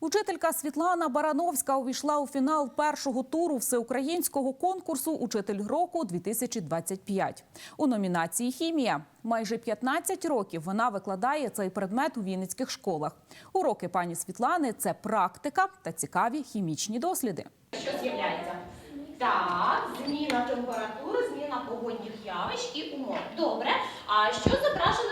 Учителька Світлана Барановська увійшла у фінал першого туру всеукраїнського конкурсу Учитель року 2025 у номінації Хімія. Майже 15 років вона викладає цей предмет у вінницьких школах. Уроки пані Світлани це практика та цікаві хімічні досліди. Що з'являється? Так, зміна температури, зміна погодних явищ і умов. Добре. А що зображено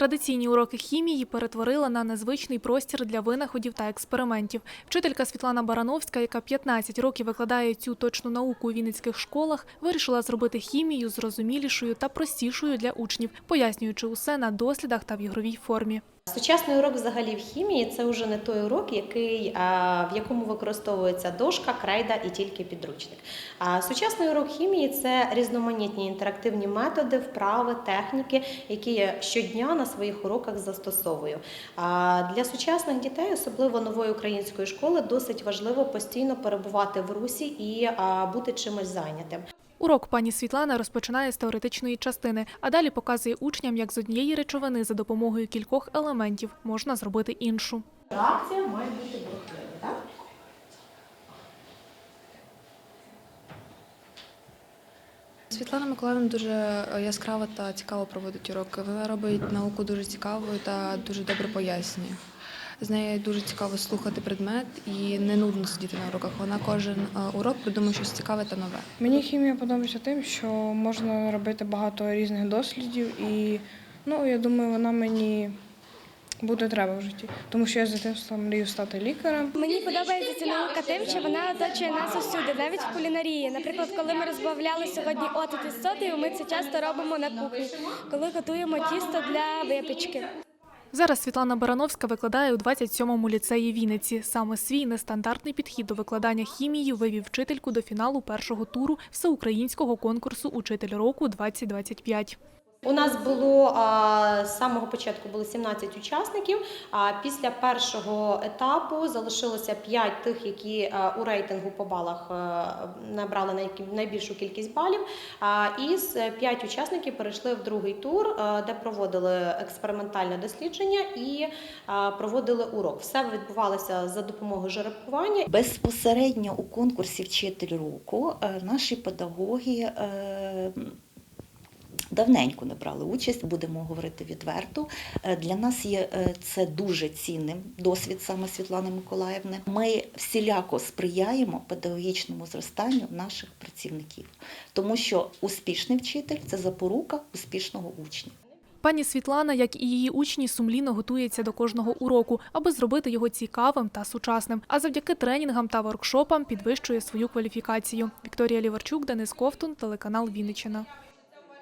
Традиційні уроки хімії перетворила на незвичний простір для винаходів та експериментів. Вчителька Світлана Барановська, яка 15 років викладає цю точну науку у вінницьких школах, вирішила зробити хімію зрозумілішою та простішою для учнів, пояснюючи усе на дослідах та в ігровій формі. Сучасний урок взагалі в хімії це вже не той урок, який, в якому використовується дошка, крейда і тільки підручник. А сучасний урок хімії це різноманітні інтерактивні методи, вправи, техніки, які я щодня на своїх уроках застосовую. А для сучасних дітей, особливо нової української школи, досить важливо постійно перебувати в русі і бути чимось зайнятим. Урок пані Світлана розпочинає з теоретичної частини, а далі показує учням, як з однієї речовини за допомогою кількох елементів можна зробити іншу. Реакція має бути бурхлива, так? Світлана Миколаївна дуже е, яскраво та цікаво проводить уроки. Вона робить науку дуже цікавою та дуже добре пояснює. З нею дуже цікаво слухати предмет і не нудно сидіти на уроках. Вона кожен е, урок придумує щось цікаве та нове. Мені хімія подобається тим, що можна робити багато різних дослідів, і ну, я думаю, вона мені буде треба в житті, тому що я з дитинства мрію стати лікарем. Мені подобається ця наука тим, що вона оточує нас усюди, навіть в кулінарії. Наприклад, коли ми розбавляли сьогодні оцет із содою, ми це часто робимо на кухні, коли готуємо тісто для випічки. Зараз Світлана Барановська викладає у 27-му ліцеї Вінниці. Саме свій нестандартний підхід до викладання хімії вивів вчительку до фіналу першого туру всеукраїнського конкурсу Учитель року 2025 У нас було з самого початку було 17 учасників. А після першого етапу залишилося 5 тих, які у рейтингу по балах набрали най- найбільшу кількість балів. І з 5 учасників перейшли в другий тур, де проводили експериментальне дослідження і проводили урок. Все відбувалося за допомогою жеребкування. Безпосередньо у конкурсі Вчитель року е, наші педагоги е, давненько не брали участь, будемо говорити відверто. Е, Для нас є е, це дуже цінним досвід саме Світлани Миколаївни. Ми всіляко сприяємо педагогічному зростанню наших працівників, тому що успішний вчитель це запорука успішного учня. Пані Світлана, як і її учні, сумлінно готується до кожного уроку, аби зробити його цікавим та сучасним. А завдяки тренінгам та воркшопам підвищує свою кваліфікацію. Вікторія Ліварчук, Денис Ковтун, телеканал Вінниччина.